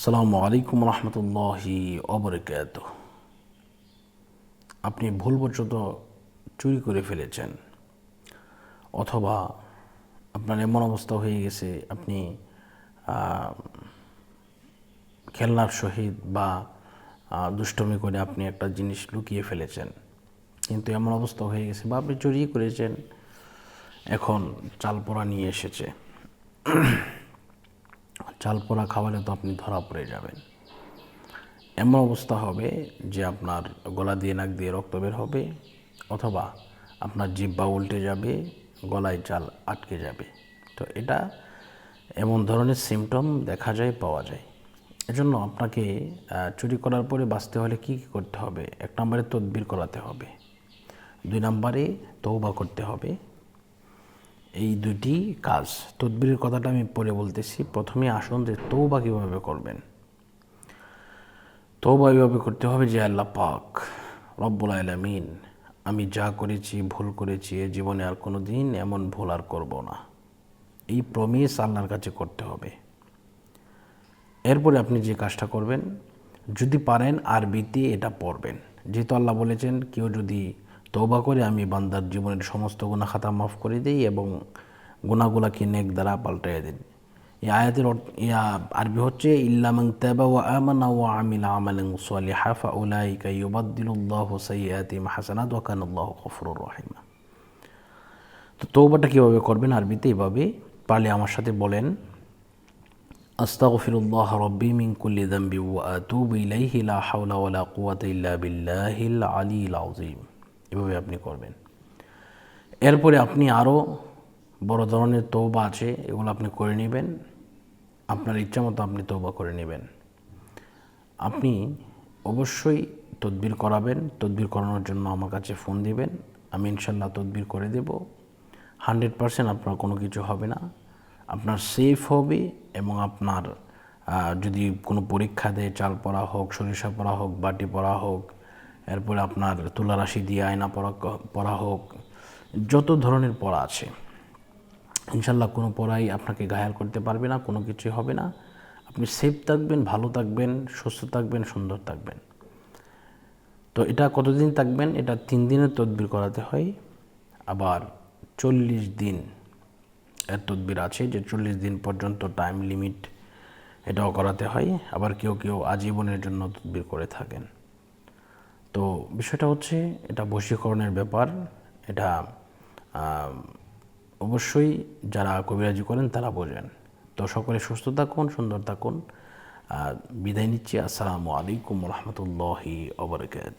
আসসালামু আলাইকুম রহমতুল্লাহি অবরকাত আপনি ভুলবশত চুরি করে ফেলেছেন, অথবা আপনার এমন অবস্থা হয়ে গেছে, আপনি খেলনার সহিত বা দুষ্টমি করে আপনি একটা জিনিস লুকিয়ে ফেলেছেন, কিন্তু এমন অবস্থা হয়ে গেছে বা আপনি চুরি করেছেন, এখন চাল পোড়া নিয়ে এসেছে। চাল পোড়া খাওয়ালে তো আপনি ধরা পড়ে যাবেন। এমন অবস্থা হবে যে আপনার গলা দিয়ে নাক দিয়ে রক্ত বের হবে অথবা আপনার জিব্বা উল্টে যাবে, গলায় চাল আটকে যাবে। তো এটা এমন ধরনের সিমটম দেখা যায়, পাওয়া যায়। এজন্য আপনাকে চুরি করার পরে বাঁচতে হলে কী কী করতে হবে? এক নম্বরে তদবির করাতে হবে। দুই নম্বরে তৌবা করতে হবে। এই দুটি কাজ। তদবিরের কথাটা আমি পরে বলতেছি। প্রথমে আসুন যে তৌবা কীভাবে করবেন। তৌবা এইভাবে করতে হবে যে আল্লাহ পাক রব্বুল আলমিন, আমি যা করেছি, ভুল করেছি, এ জীবনে আর কোনো দিন এমন ভুল আর করব না। এই প্রমিস আল্লাহর কাছে করতে হবে। এরপরে আপনি যে কাজটা করবেন, যদি পারেন আরবিতে এটা পড়বেন। যেহেতু আল্লাহ বলেছেন, কেউ যদি তৌবা করে আমি বান্দার জীবনের সমস্ত গুণা খাতা মাফ করে দিই এবং গুণাগুলাকে নেক দ্বারা পাল্টাইয়া দিন এই আয়াতের ইয়া আরবি হচ্ছে ইল্লামাং তাবা ওয়া আমানা ওয়া আমিলা আমালান সালিহা ফাউলাইকা ইউবাদদিলুল্লাহু সাইয়্যাতিহিম হাসানাত ওয়া কানাল্লাহু গফুরুর রহিমা। তো তৌবাটা কীভাবে করবেন আরবিতে? এভাবে পারলে আমার সাথে বলেন রব্বি মিন কুল্লি যামবি ওয়া আতুবু ইলাইহি, লা হাওলা ওয়া লা কুওয়াতা ইল্লা বিল্লাহিল আলিয়্যিল আযীম। এভাবে আপনি করবেন। এরপরে আপনি আরও বড় ধরনের তৌবা আছে, এগুলো আপনি করে নেবেন। আপনার ইচ্ছা মতো আপনি তৌবা করে নেবেন। আপনি অবশ্যই তদবির করাবেন। তদবির করানোর জন্য আমার কাছে ফোন দিবেন। আমি ইনশাল্লাহ তদবির করে দেব। হান্ড্রেড পারসেন্ট আপনার কোনো কিছু হবে না। আপনার সেফ হবে এবং আপনার যদি কোনো পরীক্ষা দেয়, চাল পড়া হোক, সরিষা পড়া হোক, বাটি পড়া হোক এরপরে আপনার তুলারাশি দিয়ে আয়না পড়া পড়া হোক, যত ধরনের পড়া আছে, ইনশাল্লাহ কোনো পড়াই আপনাকে ঘায়াল করতে পারবে না, কোনো কিছুই হবে না। আপনি সেফ থাকবেন, ভালো থাকবেন, সুস্থ থাকবেন, সুন্দর থাকবেন। তো এটা কতদিন থাকবেন? এটা তিন দিনের তদবির করাতে হয়। আবার চল্লিশ দিন এর তদবির আছে যে চল্লিশ দিন পর্যন্ত টাইম লিমিট এটাও করাতে হয়। আবার কেউ কেউ আজীবনের জন্য তদবির করে থাকেন। তো বিষয়টা হচ্ছে এটা বশীকরণের ব্যাপার। এটা অবশ্যই যারা কবিরাজি করেন তারা বোঝেন। তো সকলে সুস্থ থাকুন, সুন্দর থাকুন। বিদায় নিচ্ছি। আসসালামু আলাইকুম রহমতুল্লাহি অবরকাত